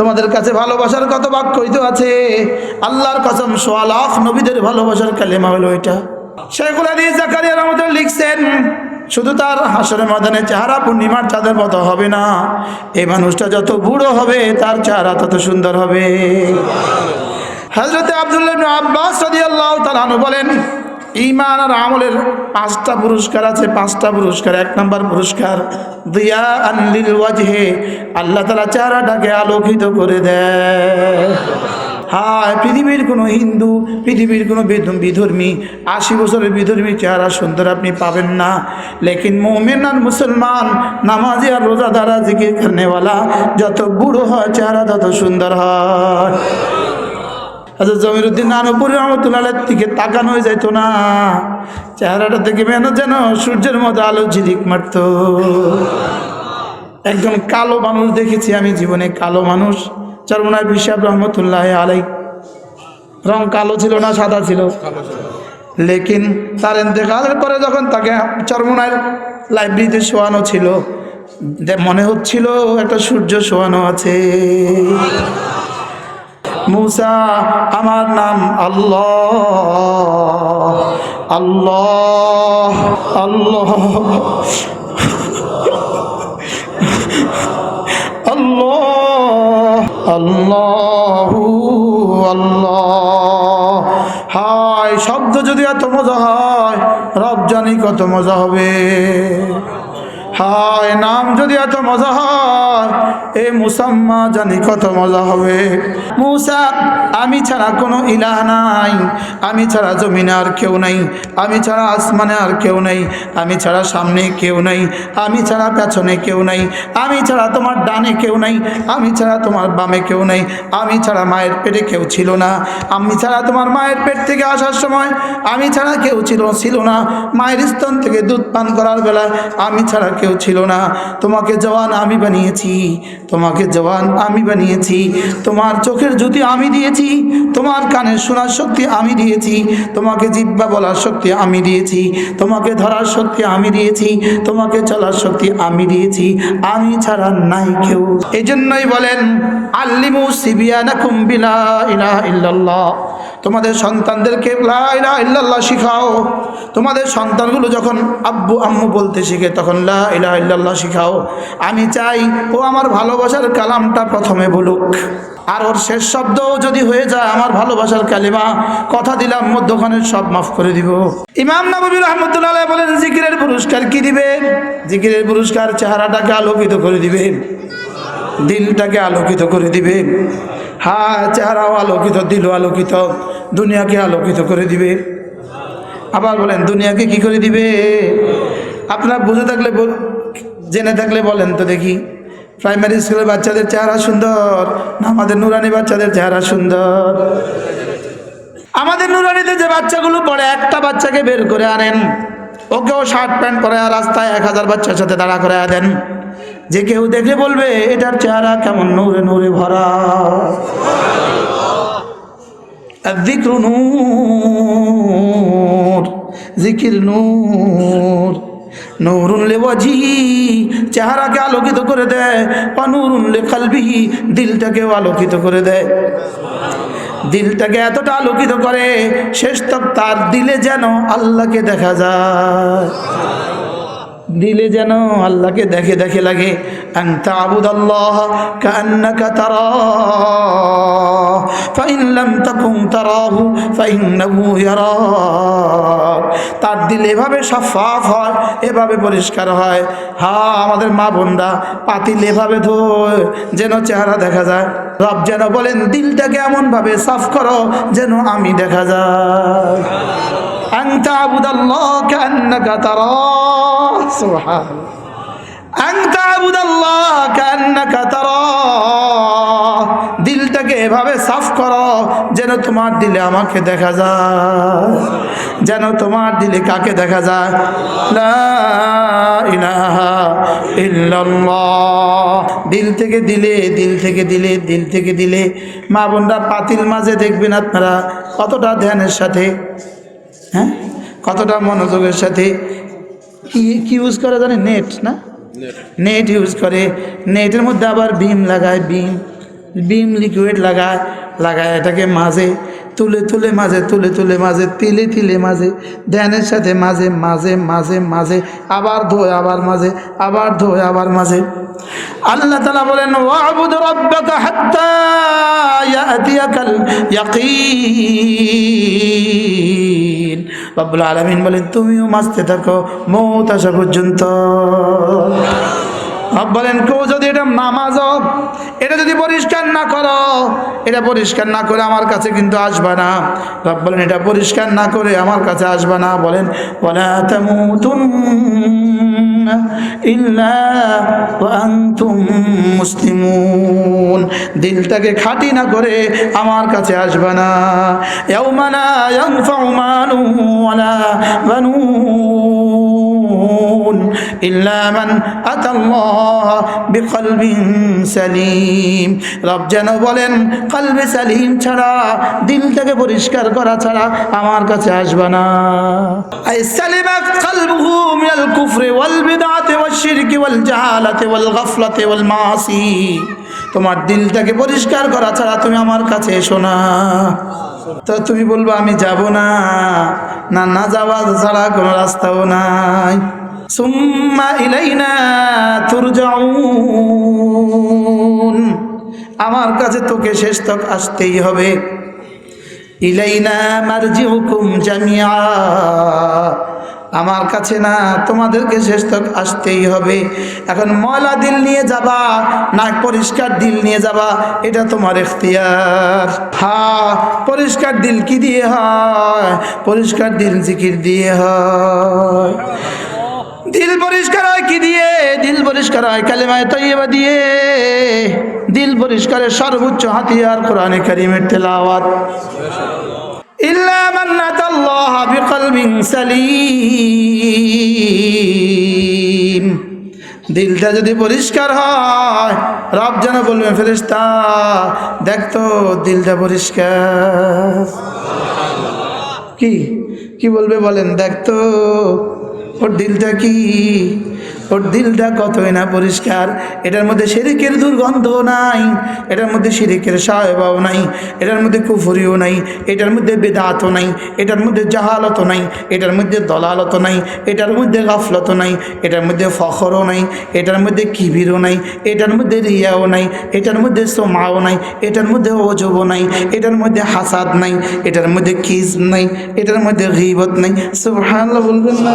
তোমাদের কাছে ভালোবাসার কত বাক্য হইতে আছে? আল্লাহর কসম সোয়া লাখ নবীদের ভালোবাসার কালেমা হলো এটা। শেখুল আদিস জাকারিয়া রহমতুল্লাহ লিখছেন শুধু তার হাসরের ময়দানে চেহারা পূর্ণিমার চাঁদের মতো হবে না। এই মানুষটা যত বুড়ো হবে তার চেহারা তত সুন্দর হবে। হজরতে আবদুল্লাহ আব্বাস আনহু বলেন ইমান আর আমলের পাঁচটা পুরস্কার আছে, পাঁচটা পুরস্কার। এক নম্বর পুরস্কার দিয়া আল্লাহ তাআলা চেহারাটাকে আলোকিত করে দেয়। হায়, পৃথিবীর কোনো হিন্দু, পৃথিবীর কোনো বিধ- বিধর্মী, আশি বছরের বিধর্মী চেহারা সুন্দর আপনি পাবেন না। লেকিন মোমেন আর মুসলমান, নামাজি আর রোজাদারা জিকির করনেওয়ালা, যত বুড়ো হয় চেহারা তত সুন্দর হয়। আচ্ছা জমির জমিরুদ্দিন নানুপুরি রহমতুল্লাহ দিকে তাকানো হয়ে যাইতো না। চেহারাটা দেখে মেন যেন সূর্যের মতো আলো ঝিলিক মারত। একজন কালো মানুষ দেখেছি আমি জীবনে, কালো মানুষ। চরমনায় বিশ্বাব রহমতুল্লাহ আলাই রং কালো ছিল না সাদা ছিল? লেকিন তার ইন্তেকালের পরে যখন তাকে চরমনায় লাইব্রেরিতে শোয়ানো ছিল মনে হচ্ছিল একটা সূর্য শোয়ানো আছে। মুসা, আমার নাম আল্লাহ। আল্লাহ আল্লাহ। আল্লাহ আল্লাহ আল্লাহ। হায়, শব্দ যদি এত মজা হয়, রব জানি কত মজা হবে। হায়, নাম যদি এত মজা হয় এ মুসাম্মা জানি কত মজা হবে মুসা আমি ছাড়া কোনো ইলাহ নাই আমি ছাড়া জমিনে আর কেউ নাই আমি ছাড়া আসমানে আর কেউ নাই আমি ছাড়া সামনে কেউ নাই আমি ছাড়া পেছনে কেউ নাই আমি ছাড়া তোমার ডানে কেউ নাই আমি ছাড়া তোমার বামে কেউ নাই আমি ছাড়া মায়ের পেটে কেউ ছিল না আমি ছাড়া তোমার মায়ের পেট থেকে আসার সময় আমি ছাড়া কেউ ছিল ছিল না মায়ের স্তন থেকে দুধ পান করার বেলায় আমি ছাড়া কেউ ছিল না তোমাকে জওয়ান আমি বানিয়েছি তোমাকে জওয়ান আমি বানিয়েছি। তোমার চোখের জ্যোতি আমি দিয়েছি। তোমার কানের শোনার শক্তি আমি দিয়েছি। তোমাকে জিব্বা বলার শক্তি আমি দিয়েছি। তোমাকে ধরার শক্তি আমি দিয়েছি। তোমাকে চলার শক্তি আমি দিয়েছি। আমি ছাড়া নাই কেউ। এই জন্যই বলেন, আল্লিমু সিবিয়ানাকুম বিলা ইলাহা ইল্লাল্লাহ। তোমাদের সন্তানদেরকে লা ইলাহা ইল্লাল্লাহ শিখাও। তোমাদের সন্তানগুলো যখন আব্বু আম্মু বলতে শিখে, তখন লা ইলাহা ইল্লাল্লাহ শিখাও। আমি চাই ও আমার ভালোবাসার কালামটা প্রথমে বলুক। আর ওর শেষ শব্দও যদি হয়ে যায়, আমার ভালোবাসার কালিমা, কথা দিলাম মধ্যখানে সব মাফ করে দিব। ইমাম নবী রহমতুল্লাহ বলেন, জিকিরের পুরস্কার কি দিবে? জিকিরের পুরস্কার চেহারাটাকে আলোকিত করে দিবে। দিলটাকে আলোকিত করে দিবে। হ্যাঁ চেহারাও আলোকিত দিল আলোকিত, দুনিয়াকে আলোকিত করে দিবে। আবার বলেন, দুনিয়াকে কি করে দিবে? আপনার বুঝে থাকলে জেনে থাকলে বলেন তো দেখি। প্রাইমারি স্কুলের বাচ্চাদের চেহারা সুন্দর না আমাদের নুরানি বাচ্চাদের চেহারা সুন্দর। আমাদের নুরানিতে যে বাচ্চাগুলো পড়ে, একটা বাচ্চাকে বের করে আনেন। ওকেও শার্ট প্যান্ট করে রাস্তায় এক হাজার বাচ্চার সাথে দাঁড়া করে দেন। যে কেউ দেখলে বলবে, এটার চেহারা কেমন নূরে নূরে ভরা। জিকির নূর। নূরুন লেওয়াজি চেহারাকে আলোকিত করে দেয়। অনুরুন লে কালবিহি দিলটাকেও আলোকিত করে দেয়। দিলটাকে এতটা আলোকিত করে, শেষ তক তার দিলে যেন আল্লাহকে দেখা যায়। দিলে যেন আল্লাহকে দেখে দেখে লাগে ফাইন তার দিল এভাবে সাফাফ হয়, এভাবে পরিষ্কার হয়। হা, আমাদের মা বোনরা, পাতিল এভাবে ধোয়, যেন চেহারা দেখা যায়। রব যেন বলেন, দিলটাকে এমনভাবে সাফ করো, যেন আমি দেখা যায়। আংতা আবুদাল্লাহ কান্নাকা তারা। দিলটাকে এভাবে সাফ করো, যেন তোমার দিলে আমাকে দেখা যায়। যেন তোমার দিলে কাকে দেখা যায়? দিল থেকে দিলে, দিল থেকে দিলে, দিল থেকে দিলে। মা বোনরা পাতিল মাঝে দেখবেন আপনারা কতটা ধ্যানের সাথে হ্যাঁ? কতটা মনোযোগের সাথে কি কি ইউজ করে জানে নেট না? নেট ইউজ করে। নেটের মধ্যে আবার বিম লাগায় বিম বিম লিকুইড লাগায় লাগায় এটাকে মাঝে তুলে তুলে মাঝে তুলে তুলে মাঝে তিলে তিলে মাঝে ধ্যানের সাথে মাঝে মাঝে মাঝে মাঝে আবার ধোয় আবার মাঝে আবার ধোয় আবার মাঝে। আল্লাহ তালা বলেন ওয়াবুদ রব্বাকা হাত্তা ইয়াতিয়াকাল ইয়াকিন। রব্বুল আলমিন বলেন, তুমিও মাঝতে থাকো, মৌত আসা পর্যন্ত। বলেন, কেউ যদি এটা নামাজ এটা যদি পরিষ্কার না করো, এটা পরিষ্কার না করে আমার কাছে কিন্তু আসবা না। রব বলেন, এটা পরিষ্কার না করে আমার কাছে আসবা না। বলেন বলে তামুতুন্না মুসলিমুন। দিলটাকে খাঁটি না করে আমার কাছে আসবে না। মালু ওয়ালা ইল্লা মান আতাল্লাহ বিকলবিন সালিম। রব যেন বলেন ছাড়া দিলটাকে পরিষ্কার করা ছাড়া আমার কাছে আসবে না। আই সালিমা ওয়াশ শিরকি ওয়াল জাহালাতি ওয়াল গাফলাতি মাসি। তোমার দিলটাকে পরিষ্কার করা ছাড়া তুমি আমার কাছে এসো না। তো তুমি বলব, আমি যাব না। না না যাওয়া ছাড়া কোনো রাস্তাও নাই। সুম্মা ইলাইনা আমার কাছে তোকে শেষ তক আসতেই হবে। ইলাইনা জামিয়া আমার কাছে না, তোমাদেরকে শেষ তক আসতেই হবে। এখন ময়লা দিল নিয়ে যাবা না পরিষ্কার দিল নিয়ে যাবা, এটা তোমার এখতিয়ার হ্যাঁ পরিষ্কার দিল কি দিয়ে হয়? পরিষ্কার দিল জিকির দিয়ে হয়। দিল পরিষ্কার হয় কি দিয়ে? দিল পরিষ্কার হয় কালেমায় তৈবা দিয়ে। দিল পরিষ্কারের সর্বোচ্চ হাতিয়ার কোরআনে কারিমের তেলাওয়াত। দিলটা যদি পরিষ্কার হয়, রব যেন বলবেন, ফেরেশতা দেখতো দিলটা পরিষ্কার। কি? কি বলবে বলেন? দেখতো ওর দিলটা কি ওর দিলটা কতই না পরিষ্কার এটার মধ্যে শিরিকের দুর্গন্ধ নাই এটার মধ্যে শিরিকের সাহেবাও নাই এটার মধ্যে কুফুরিও নাই এটার মধ্যে বেদাতও নাই এটার মধ্যে জাহালত নাই এটার মধ্যে দলালত নাই এটার মধ্যে গাফলত নাই এটার মধ্যে ফখরও নাই এটার মধ্যে কিবিরও নাই এটার মধ্যে রিয়াও নাই এটার মধ্যে সোমাও নাই এটার মধ্যে অজবও নাই এটার মধ্যে হাসাদ নাই এটার মধ্যে কিজ নাই এটার মধ্যে গিবত নাই সুবহানাল্লাহ বলবেন না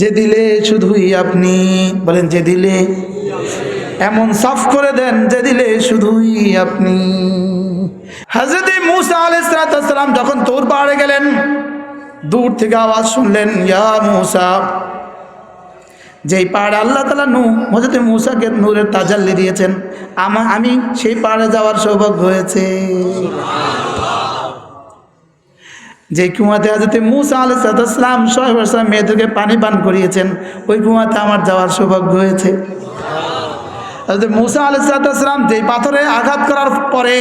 যে দিলে শুধুই আপনি, বলেন যে দিলে এমন সাফ করে দেন, যে দিলে শুধুই আপনি। হাজরত মুসা আলাইসালাম যখন তোর পাহাড়ে গেলেন, দূর থেকে আওয়াজ শুনলেন, ইয়া মুসা, যেই পাহাড়ে আল্লাহ তালা নু হজরত মুসাকে নূরের তাজাল্লি দিয়েছেন, আমা, আমি সেই পাহাড়ে যাওয়ার সৌভাগ্য হয়েছে। যে কুয়াতে হাজরতে মুসা আলাইসালাম সাহেব মেয়েদেরকে পানি পান করিয়েছেন, ওই কুয়াতে আমার যাওয়ার সৌভাগ্য হয়েছে। মুসা আলাইসালাম যেই পাথরে আঘাত করার পরে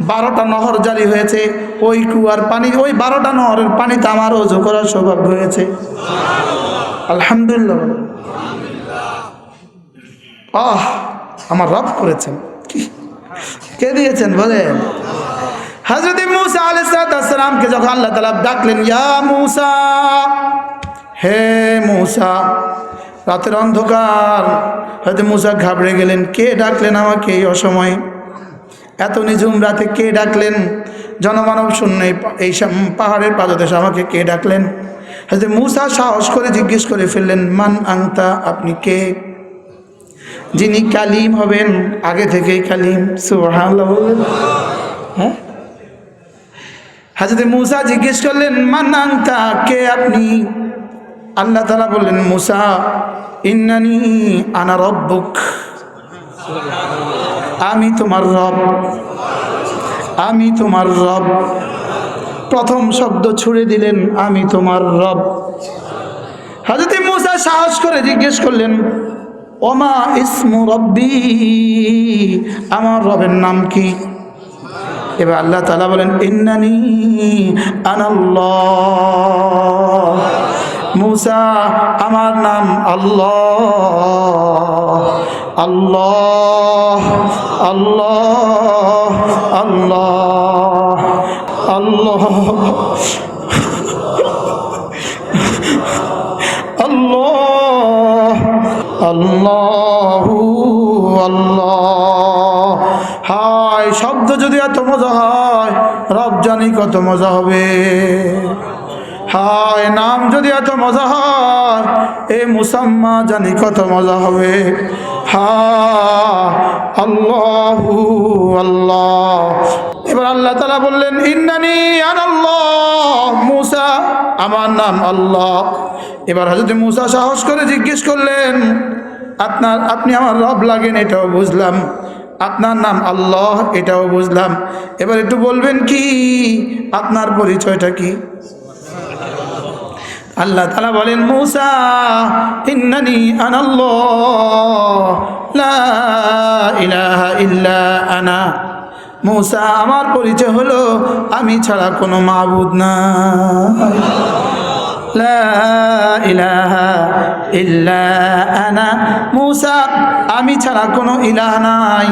বারোটা নহর জারি হয়েছে, ওই কুয়ার পানি, ওই বারোটা নহরের পানিতে আমার ওজো করার সৌভাগ্য হয়েছে। আলহামদুলিল্লাহ। আহ, আমার রব করেছেন। কে দিয়েছেন বলেন? হজরত মুসা আলাইসালামকে যখন আল্লাহ তালা ডাকলেন, ইয়া মুসা, হে মুসা, রাতের অন্ধকার। হয়তো মুসা ঘাবড়ে গেলেন, কে ডাকলেন আমাকে এই অসময়ে? এত নিঝুম রাতে কে ডাকলেন? জনমানব শূন্য এই পাহাড়ের পাদদেশে আমাকে কে ডাকলেন? হয়তো মুসা সাহস করে জিজ্ঞেস করে ফেললেন, মান আংতা আপনি কে? যিনি কালিম হবেন, আগে থেকেই কালিম, সুবহানাল্লাহ হ্যাঁ? হাজরত মুসা জিজ্ঞেস করলেন মান্নাংতা কে আপনি? আল্লাহ তালা বললেন, মুসা, ইন্নানি আনা রব্বুক। আমি তোমার রব। আমি তোমার রব। প্রথম শব্দ ছুড়ে দিলেন, আমি তোমার রব। হাজরত মুসা সাহস করে জিজ্ঞেস করলেন, ওমা ইসমু রব্বি? আমার রবের নাম কি? এবার আল্লাহ তালা বলেন, ইন্নানি আনাল্লাহ। মুসা, আমার নাম আল্লাহ। আল্লাহ আল্লাহ আল্লাহ আল্লাহ। আল্লাহ, আল্লাহু আল্লাহ। হায়, শব্দ যদি এত মজা হয়, রব জানি কত মজা হবে। হায়, নাম যদি এত মজা হয়, এ মুসাম্মা জানি কত মজা হবে। হা আল্লাহু আল্লাহ। এবার আল্লাহ তালা বললেন, ইন্নানি আনাল্লাহ মুসা, আমার নাম আল্লাহ। এবার হজরত মুসা সাহস করে জিজ্ঞেস করলেন, আপনার, আপনি আমার রব লাগেন, এটাও বুঝলাম। আপনার নাম আল্লাহ, এটাও বুঝলাম। এবার একটু বলবেন কি? আপনার পরিচয়টা কি? আল্লাহ তালা বলেন, মুসা ইল্লা আনা। মৌসা, আমার পরিচয় হলো, আমি ছাড়া কোনো মাবুদ না লা ইলাহা ইল্লা আনা মুসা আমি ছাড়া কোনো ইলাহ নাই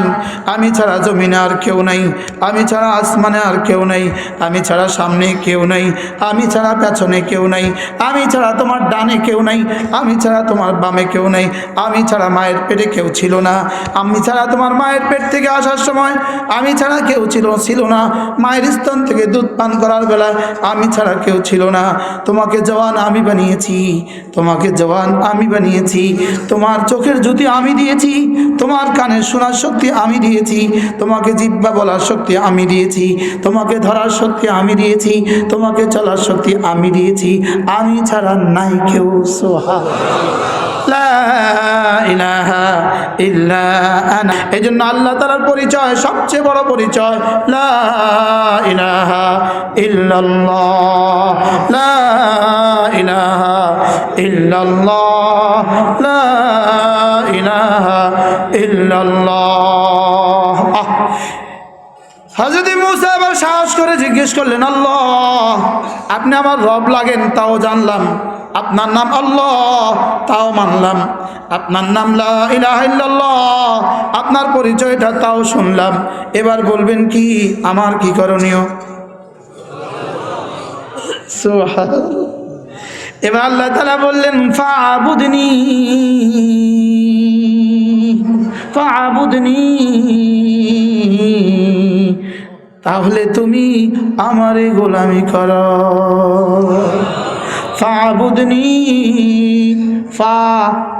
আমি ছাড়া জমিনে আর কেউ নাই আমি ছাড়া আসমানে আর কেউ নাই আমি ছাড়া সামনে কেউ নাই আমি ছাড়া পেছনে কেউ নাই আমি ছাড়া তোমার ডানে কেউ নাই আমি ছাড়া তোমার বামে কেউ নাই আমি ছাড়া মায়ের পেটে কেউ ছিল না আমি ছাড়া তোমার মায়ের পেট থেকে আসার সময় আমি ছাড়া কেউ ছিল ছিল না মায়ের স্তন থেকে দুধ পান করার বেলায় আমি ছাড়া কেউ ছিল না তোমাকে জওয়ান আমি বানিয়েছি, তোমাকে জওয়ান আমি বানিয়েছি, তোমার চোখের জ্যোতি আমি দিয়েছি, তোমার কানের শোনার শক্তি আমি দিয়েছি, তোমাকে জিব্বা বলার শক্তি আমি দিয়েছি, তোমাকে ধরার শক্তি আমি দিয়েছি, তোমাকে চলার শক্তি আমি দিয়েছি, আমি ছাড়া নাই কেউ সোহা এই জন্য আল্লাহ তালার পরিচয়, সবচেয়ে বড় পরিচয়, লা লা লা মুসা এবার সাহস করে জিজ্ঞেস করলেন, আল্লাহ, আপনি আমার রব লাগেন, তাও জানলাম। আপনার নাম আল্লাহ, তাও মানলাম। আপনার নাম লা ইলাহা ইল্লাল্লাহ, আপনার পরিচয়টা তাও শুনলাম। এবার বলবেন কি, আমার কি করণীয়। এবার আল্লাহ তালা বললেন, ফাবুদনি ফাবুদনি। তাহলে তুমি আমারে গোলামি কর। ফাবুদনি। ফা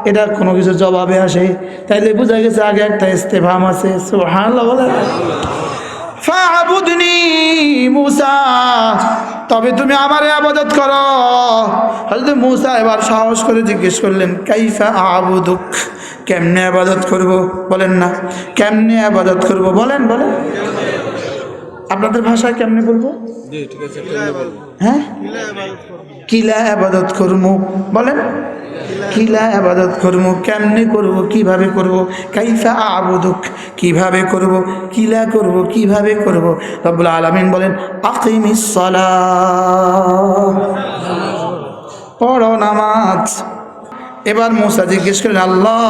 এটা কোনো কিছু জবাবে আসে। তাইলে বোঝা গেছে আগে একটা ইস্তেফাম আছে। সুবহানাল্লাহ বলে ফাবুদনি মুসা তবে তুমি আমারে আবাদত করো। হয়তো মুসা এবার সাহস করে জিজ্ঞেস করলেন কাইফা আবুদুক? কেমনে আবাদত করব? বলেন না। কেমনে আবাদত করব? বলেন বলেন। আপনাদের ভাষায় কেমনে বলব? হ্যাঁ? কিলা আবাদত করব? বলেন। কিলা আবাদত করব? কেমনে করব? কীভাবে করব? কাইফা আবুদুক। কীভাবে করব? কিলা করব? কীভাবে করব? রব্বুল আলামিন বলেন, আকিমিস সালাহ পড়ো নামাজ। এবার মুসা জিজ্ঞেস করলেন আল্লাহ,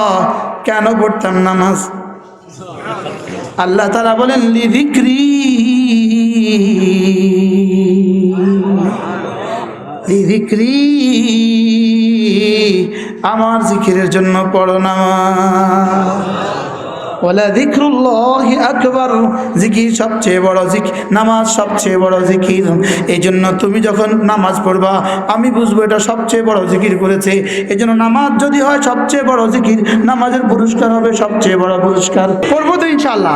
কেন পড়তাম নামাজ? আল্লাহ তারা বলেন লিদিক্রি লিদিক্রি আমার জিকিরের জন্য পড়ো আকবর। জিকির সবচেয়ে বড় নামাজ সবচেয়ে বড় জিকির। এই জন্য তুমি যখন নামাজ পড়বা, আমি বুঝব এটা সবচেয়ে বড় জিকির করেছে। এই জন্য নামাজ যদি হয় সবচেয়ে বড় জিকির, নামাজের পুরস্কার হবে সবচেয়ে বড় পুরস্কার। পড়ব তো ইনশাল্লাহ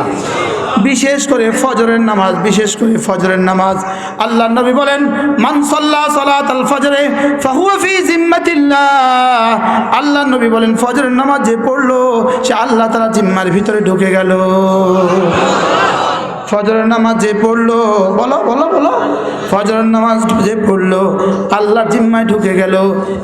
বিশেষ করে ফজরের নামাজ, বিশেষ করে ফজরের নামাজ। আল্লাহ নবী বলেন মানসল্লা সালাত ফজরে আল্লাহ নবী বলেন, ফজরের নামাজ যে পড়ল, সে আল্লাহ তালা জিম্মার ভিতরে ঢুকে গেল। ফজরের নামাজ যে পড়ল, বলো বলো বলো। ফজরের নামাজ যে পড়ল আল্লাহর জিম্মায় ঢুকে গেল।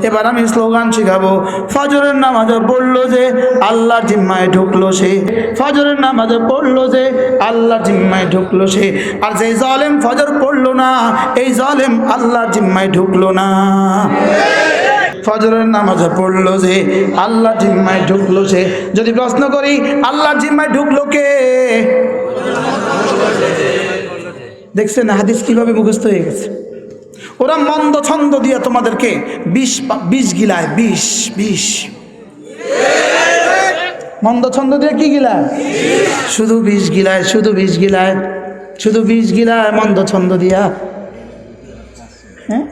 এবার আমি স্লোগান শেখাবো। ফজরের নামাজে পড়ল যে আল্লাহর জিম্মায় ঢুকলো সে। ফজরের নামাজে পড়ল যে আল্লাহর জিম্মায় ঢুকলো সে। আর যে জলেম ফজর পড়ল না, এই জলেম আল্লাহর জিম্মায় ঢুকলো না। ফজরের নামাজে পড়ল যে আল্লাহ জিম্মায় ঢুকলো সে। যদি প্রশ্ন করি, আল্লাহ জিম্মায় ঢুকলো কে? দেখছেন হাদিস কীভাবে মুখস্থ হয়ে গেছে? ওরা মন্দ ছন্দ দিয়ে তোমাদেরকে বিষ বিষ গিলায়, বিষ বিষ। মন্দ ছন্দ দিয়ে কি গিলায়? শুধু বিষ গিলায়, শুধু বিষ গিলায়, শুধু বিষ গিলায় মন্দ ছন্দ দিয়া। হ্যাঁ?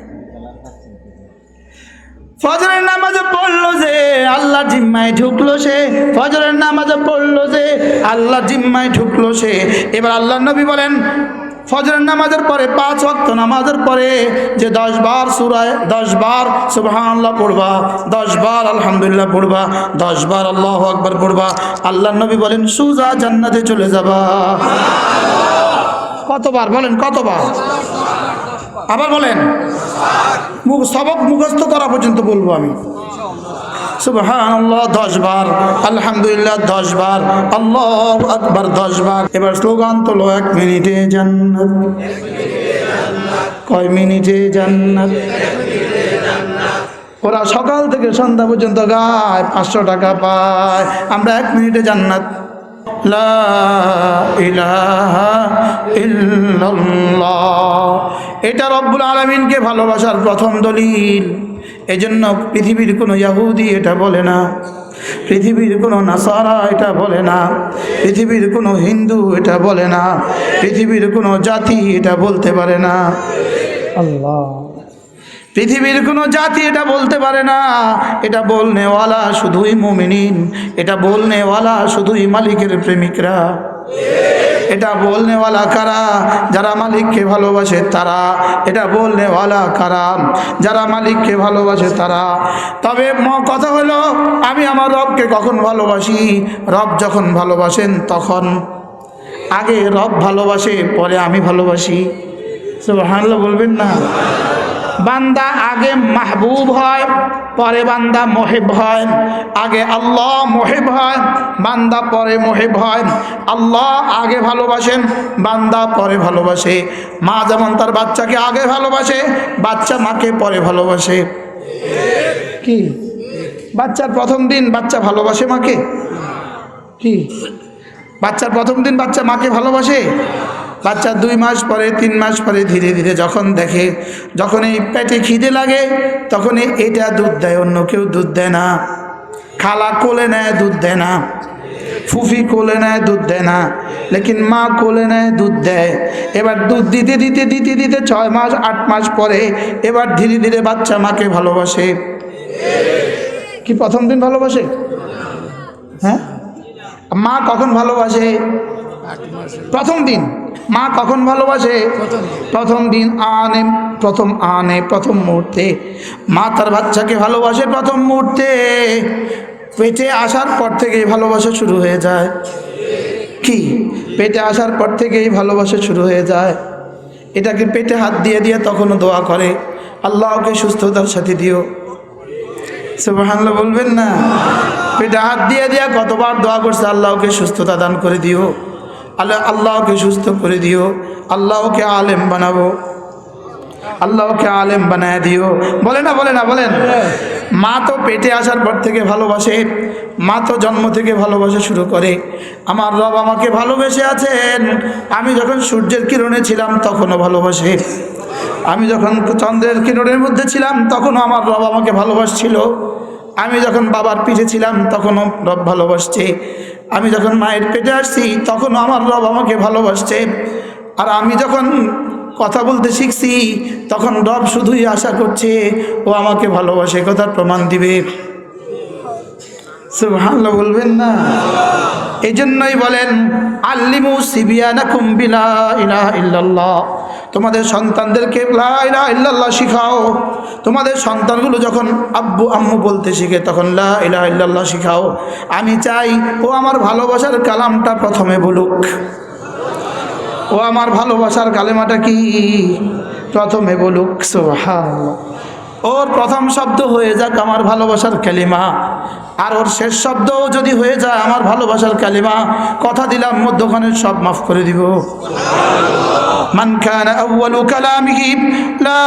ফজরের নামাজে পড়ল যে আল্লাহ জিম্মায় ঢুকলো সে। ফজরের নামাজে আল্লাহ জিম্মায় ঢুকলো সে। এবার আল্লাহ নবী বলেন, ফজরের নামাজের পরে, পাঁচ ওয়াক্ত নামাজের পরে যে দশ বার সুরায়, দশ বার সুবহানাল্লাহ পড়বা, দশ বার আলহামদুলিল্লাহ পড়বা, দশ বার আল্লাহ আকবার পড়বা আল্লাহ নবী বলেন, সুজা জান্নাতে চলে যাবা। কতবার বলেন, কতবার? আবার বলেন মুখ সবক মুখস্থ করা পর্যন্ত বলব আমি। সুবহানাল্লাহ, দশ বার। আলহামদুলিল্লাহ, দশ বার। আল্লাহ আকবার, দশ বার। এবার স্লোগান তোলো, এক মিনিটে জান্নাত। কয় মিনিটে জান্নাত? ওরা সকাল থেকে সন্ধ্যা পর্যন্ত গায়, পাঁচশো টাকা পায়। আমরা এক মিনিটে জান্নাত। এটা রব্বুল আলমিনকে ভালোবাসার প্রথম দলিল। এজন্য পৃথিবীর কোনো ইয়াহুদি এটা বলে না পৃথিবীর কোনো নাসারা এটা বলে না পৃথিবীর কোনো হিন্দু এটা বলে না পৃথিবীর কোনো জাতি এটা বলতে পারে না। আল্লাহ। পৃথিবীর কোনো জাতি এটা বলতে পারে না এটা বলনেওয়ালা শুধুই মুমিনিন এটা বলনেওয়ালা শুধুই মালিকের প্রেমিকরা। এটা বলনেওয়ালা কারা? যারা মালিককে ভালোবাসে তারা। এটা বলনেওয়ালা কারা? যারা মালিককে ভালোবাসে তারা। তবে কথা হলো, আমি আমার রবকে কখন ভালোবাসি? রব যখন ভালোবাসেন তখন। আগে রব ভালোবাসে, পরে আমি ভালোবাসি। সুবহানাল্লাহ বলবেন না? বান্দা আগে মাহবুব হয়, পরে বান্দা মহেব হয়। আগে আল্লাহ মহেব হয়, বান্দা পরে মহেব হয়। আল্লাহ আগে ভালোবাসেন, বান্দা পরে ভালোবাসে। মা যেমন তার বাচ্চাকে আগে ভালোবাসে, বাচ্চা মাকে পরে ভালোবাসে। কি? বাচ্চার প্রথম দিন বাচ্চা ভালোবাসে মাকে? কি? বাচ্চার প্রথম দিন বাচ্চা মাকে ভালোবাসে? বাচ্চা দুই মাস পরে, তিন মাস পরে ধীরে ধীরে যখন দেখে, যখন এই পেটে খিদে লাগে তখন এটা দুধ দেয়, অন্য কেউ দুধ দেয় না। খালা কোলে নেয়, দুধ দেয় না। ফুফি কোলে নেয়, দুধ দেয় না। লেকিন মা কোলে নেয়, দুধ দেয়। এবার দুধ দিতে দিতে দিতে দিতে ছয় মাস, আট মাস পরে এবার ধীরে ধীরে বাচ্চা মাকে ভালোবাসে। কি প্রথম দিন ভালোবাসে? হ্যাঁ? মা কখন ভালোবাসে? প্রথম দিন। মা কখন ভালোবাসে? প্রথম দিন আনে, প্রথম আনে, প্রথম মুহূর্তে। মা তার বাচ্চাকে ভালোবাসে প্রথম মুহূর্তে। পেটে আসার পর থেকেই ভালোবাসা শুরু হয়ে যায়। কি? পেটে আসার পর থেকেই ভালোবাসা শুরু হয়ে যায়। এটাকে পেটে হাত দিয়ে দিয়ে তখনও দোয়া করে। আল্লাহকে সুস্থতার সাথে দিও। সুবহানাল্লাহ বলবেন না? পেটে হাত দিয়ে দিয়া কতবার দোয়া করছে, আল্লাহকে সুস্থতা দান করে দিও। আল্লাহ, আল্লাহকে সুস্থ করে দিও, আল্লাহকে আলেম বানাবো, আল্লাহকে আলেম বানায় দিও। বলে না বলে না বলেন মা তো পেটে আসার পর থেকে ভালোবাসে, মা তো জন্ম থেকে ভালোবাসা শুরু করে। আমার রব আমাকে ভালোবেসে আছেন। আমি যখন সূর্যের কিরণে ছিলাম, তখনও ভালোবাসে। আমি যখন চন্দ্রের কিরণের মধ্যে ছিলাম, তখনও আমার রব আমাকে ভালোবাসছিল। আমি যখন বাবার পিঠে ছিলাম, তখনও রব ভালোবাসছে। আমি যখন মায়ের পেটে আসছি তখনও আমার রব আমাকে ভালোবাসছে। আর আমি যখন কথা বলতে শিখছি, তখন রব শুধুই আশা করছে, ও আমাকে ভালোবাসে কথার প্রমাণ দিবে। সুবহানাল্লাহ বলবেন না? এই জন্যই বলেন, আল্লিমু সিবিয়ানা কুম্বিলা ইলাহা ইল্লাল্লাহ। তোমাদের সন্তানদেরকে লা ইলাহা ইল্লাল্লাহ শিখাও। তোমাদের সন্তানগুলো যখন আব্বু, আম্মু বলতে শিখে, তখন লা ইলাহা শিখাও। আমি চাই ও আমার ভালোবাসার কালামটা প্রথমে বলুক। ও আমার ভালোবাসার কালেমাটা কি? প্রথমে বলুক সোহান ওর প্রথম শব্দ হয়ে যাক আমার ভালোবাসার কালিমা। আর ওর শেষ শব্দও যদি হয়ে যায় আমার ভালোবাসার কালিমা। কথা দিলাম মধ্যখানে সব মাফ করে দিব। من كان أول كلامه لا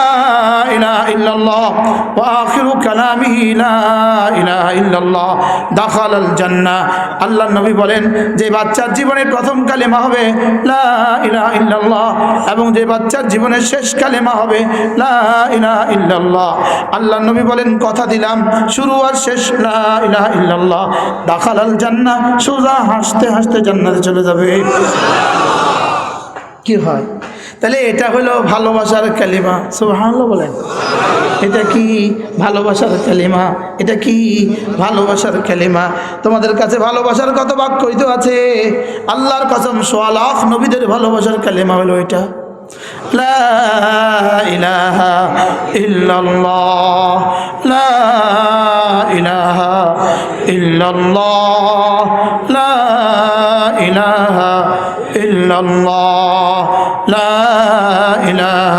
إله إلا الله وآخر كلامه لا إله إلا الله دخل الجنة আল্লাহ নবী বলেন যে বাচ্চার জীবনের প্রথম কালেমা হবে লা ইলাহা ইল্লাল্লাহ এবং যে বাচ্চার জীবনের শেষ কালেমা হবে লা ইলাহা ইল্লাল্লাহ আল্লাহ নবী বলেন কথা দিলাম শুরু আর শেষ লা ইলাহা ইল্লাল্লাহ দাখালাল জান্নাহ সোজা হাসতে হাসতে জান্নাতে চলে যাবে কি হয় তাহলে এটা হলো ভালোবাসার কালিমা। সুবহানাল্লাহ বলেন। এটা কি ভালোবাসার কালিমা? এটা কি ভালোবাসার কালিমা? তোমাদের কাছে ভালোবাসার কত বাক্য হইতে আছে? আল্লাহর কসম সোয়া লাখ নবীদের ভালোবাসার কালিমা হলো এটা। إله إلا الله. لا إله إلا الله. لا إله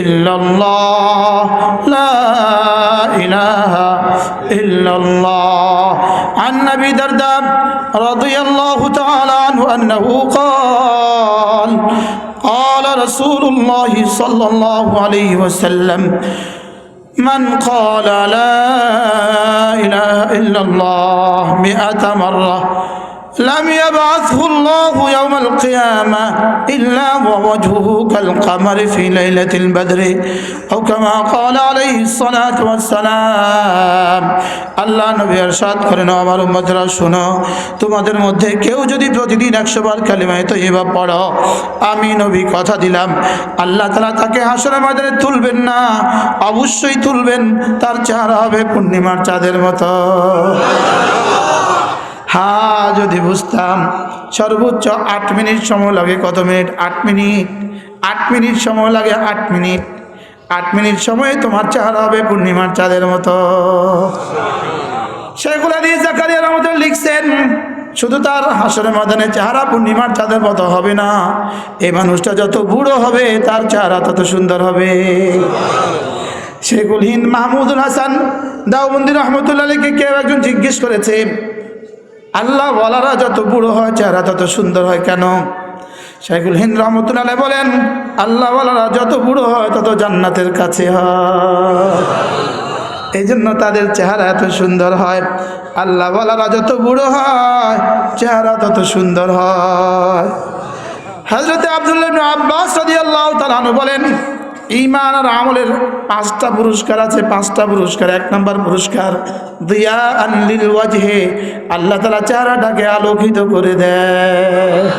إلا الله. لا إله إلا الله. عن أبي درداء رضي الله تعالى عنه أنه قال قال رسول الله صلى الله عليه وسلم من قال لا إله إلا الله مئة مرة لم يبعثه الله يوم القيامة إلا ووجهه كالقمر في ليلة البدر أو كما قال عليه الصلاة والسلام আল্লাহ নবী আরশাদ করেন আমার উম্মতরা শোনো তোমাদের মধ্যে কেউ যদি প্রতিদিন একশো বার কালিমায় তৈবা পড়ো আমি নবী কথা দিলাম আল্লাহ তালা তাকে হাসরের ময়দানে তুলবেন না অবশ্যই তুলবেন তার চেহারা হবে পূর্ণিমার চাঁদের মতো হা, যদি বুঝতাম। সর্বোচ্চ আট মিনিট সময় লাগে, কত মিনিট? আট মিনিট। আট মিনিট সময় লাগে, আট মিনিট। আট মিনিট সময়ে তোমার চেহারা হবে পূর্ণিমার চাঁদের মতো। সেগুলা দিয়ে জাকারিয়া রহমতুল লিখছেন, শুধু তার হাসরের ময়দানে চেহারা পূর্ণিমার চাঁদের মতো হবে না। এই মানুষটা যত বুড়ো হবে, তার চেহারা তত সুন্দর হবে। শেখুল হিন্দ মাহমুদুল হাসান দাউবন্দি রহমতুল্লাহ আলীকে কেউ একজন জিজ্ঞেস করেছে আল্লাহ বলারা যত বুড়ো হয় চেহারা তত সুন্দর হয় কেন? শেখুল হিন্দ রহমতুল্লাহ বলেন, আল্লাহ বলারা যত বুড়ো হয় তত জান্নাতের কাছে হয়। এই জন্য তাদের চেহারা এত সুন্দর হয়। আল্লাহ বলারা যত বুড়ো হয়, চেহারা তত সুন্দর হয়। হজরতে আবদুল্লাহ আব্বাস রাদিয়াল্লাহু আল্লাহ আনহু বলেন ইমান আর আমলের পাঁচটা পুরস্কার আছে, পাঁচটা পুরস্কার। এক নম্বর পুরস্কার দিয়া আল্লাহ তালা চেহারাটাকে আলোকিত করে দেয়।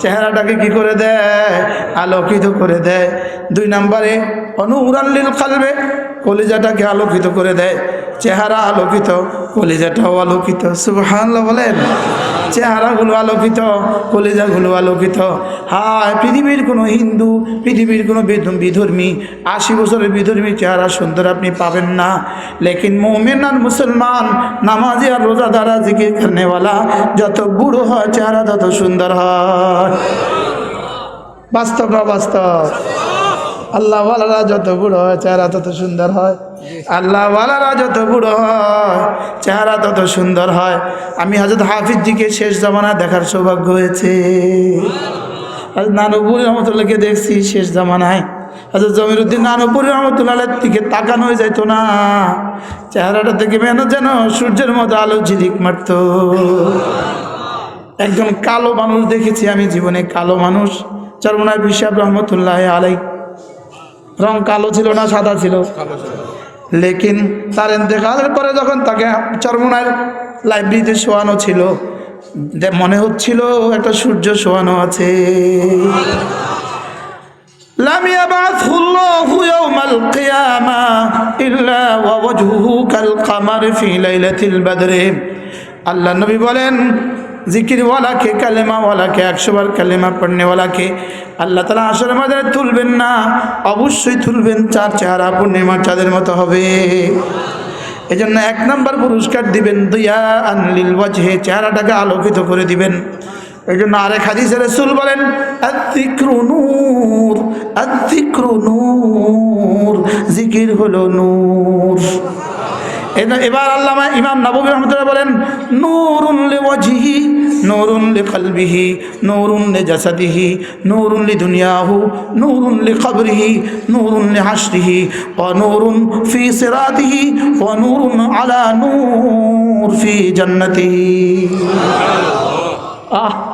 চেহারাটাকে কি করে দেয়? আলোকিত করে দেয়। দুই নম্বরে অনুরাল্লিল খালবে কলিজাটাকে আলোকিত করে দেয়, চেহারা আলোকিত, কলিজাটাও আলোকিত। সুবহানাল্লাহ বলেন, চেহারাগুলো আলোকিত, কলিজাগুলো আলোকিত। হায়, পৃথিবীর কোনো হিন্দু, পৃথিবীর কোনো বিধ- বিধর্মী, আশি বছরের বিধর্মী চেহারা সুন্দর আপনি পাবেন না। লেকিন মোমেন আর মুসলমান, নামাজি আর রোজা দ্বারা জিকির করনেওয়ালা, যত বুড়ো হয় চেহারা তত সুন্দর হয়। বাস্তব বাস্তব? আল্লাহ ওয়ালারা যত বুড়ো হয়, চেহারা তত সুন্দর হয়। আল্লাহ ওয়ালারা যত বুড়ো হয়, চেহারা তত সুন্দর হয়। আমি হাজরত হাফিজজিকে শেষ জামানায় দেখার সৌভাগ্য হয়েছে। আর নানুপুর রহমতুল্লাহকে দেখছি শেষ জামানায়। হাজরত জমিরুদ্দিন নানুপুর রহমতুল্লাহের দিকে তাকানো হয়ে যাইতো না। চেহারাটা দেখে মেন যেন সূর্যের মতো আলো ঝিলিক মারতো। একজন কালো মানুষ দেখেছি আমি, জীবনে কালো মানুষ। চরমনার বিশাব রহমতুল্লাহ আলাই রং কালো ছিল না সাদা ছিল লেকিন তার ইন্তেকালের পরে যখন তাকে চরমনার লাইব্রেরিতে শোয়ানো ছিল দে- মনে হচ্ছিল একটা সূর্য শোয়ানো আছে لم يبعثه الله يوم القيامة إلا ووجهه كالقمر في ليلة البدر আল্লাহ নবী বলেন জিকিরওয়ালাকে কালেমাওয়ালাকে একশো বার কালেমা পড়নেওয়ালাকে আল্লাহ তালা আসলে মাঝে তুলবেন না, অবশ্যই তুলবেন, চার চেহারা পূর্ণিমার চাঁদের মতো হবে। এই জন্য এক নম্বর পুরস্কার দিবেন দুইয়া আনলিল ওয়াজহে, চেহারাটাকে আলোকিত করে দিবেন। এই জন্য আরেক হাদিসে রসুল বলেন নূর নূর, জিকির হলো নূর। এবার আল্লামা ইমাম নবী রহমতুল্লাহ বলেন, নূরুন লি ওয়াজহি নূরুন লি কলবিহি নূরুন লি জাসাদিহি নূরুন লি দুনিয়াহু নূরুন লি কবরিহি নূরুন লি হাশরিহি ওয়া নূরুন ফি সিরাতিহি, ওয়া নূরুন আলা নূর ফি জান্নাতিহি আহ